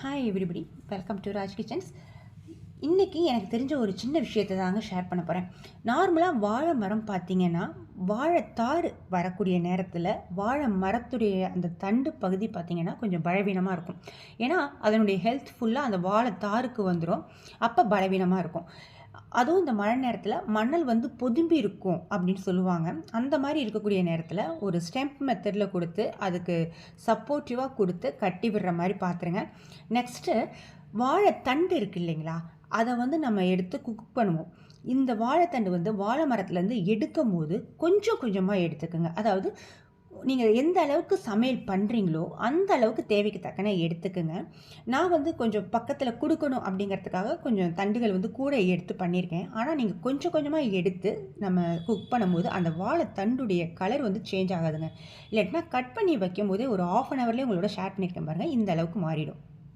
Hi everybody welcome to Raj kitchens இன்றைக்கி எனக்கு தெரிஞ்ச ஒரு சின்ன விஷயத்தை தாங்க ஷேர் பண்ண போகிறேன் நார்மலாக வாழை மரம் பார்த்தீங்கன்னா வாழைத்தார் வரக்கூடிய நேரத்தில் வாழை மரத்துடைய அந்த தண்டு பகுதி பார்த்திங்கன்னா கொஞ்சம் பலவீனமாக இருக்கும். ஏன்னா அதனுடைய ஹெல்த் ஃபுல்லாக அந்த வாழைத்தாருக்கு வந்துடும் அப்போ பலவீனமாக இருக்கும். அதுவும் இந்த மழை நேரத்தில் மணல் வந்து பொதும்பி இருக்கும் அப்படின்னு சொல்லுவாங்க. அந்த மாதிரி இருக்கக்கூடிய நேரத்தில் ஒரு ஸ்டெம்ப் மெத்தடில் கொடுத்து அதுக்கு சப்போர்ட்டிவாக கொடுத்து கட்டி விடுற மாதிரி பார்த்துருங்க நெக்ஸ்ட்டு வாழைத்தண்டு இருக்கு இல்லைங்களா? அதை வந்து நம்ம எடுத்து குக் பண்ணுவோம். இந்த வாழைத்தண்டு வந்து வாழை மரத்துலேருந்து எடுக்கும் போது கொஞ்சம் கொஞ்சமாக எடுத்துக்கோங்க. அதாவது நீங்கள் எந்த அளவுக்கு சமையல் பண்ணுறீங்களோ அந்த அளவுக்கு தேவைக்கு தக்கன எடுத்துக்கோங்க. நான் வந்து கொஞ்சம் பக்கத்தில் கொடுக்கணும் அப்படிங்கிறதுக்காக கொஞ்சம் தண்டுகள் வந்து கூட எடுத்து பண்ணியிருக்கேன் ஆனால் நீங்கள் கொஞ்சம் கொஞ்சமாக எடுத்து நம்ம குக் பண்ணும்போது அந்த வாழை தண்டுடைய கலர் வந்து சேஞ்ச் ஆகாதுங்க. இல்லாட்டினா கட் பண்ணி வைக்கும் போதே ஒரு ஆஃப் அன் ஹவர்லேயே உங்களோட ஷேர் பண்ணியிருக்கேன் பாருங்கள் இந்த அளவுக்கு மாறிடும்.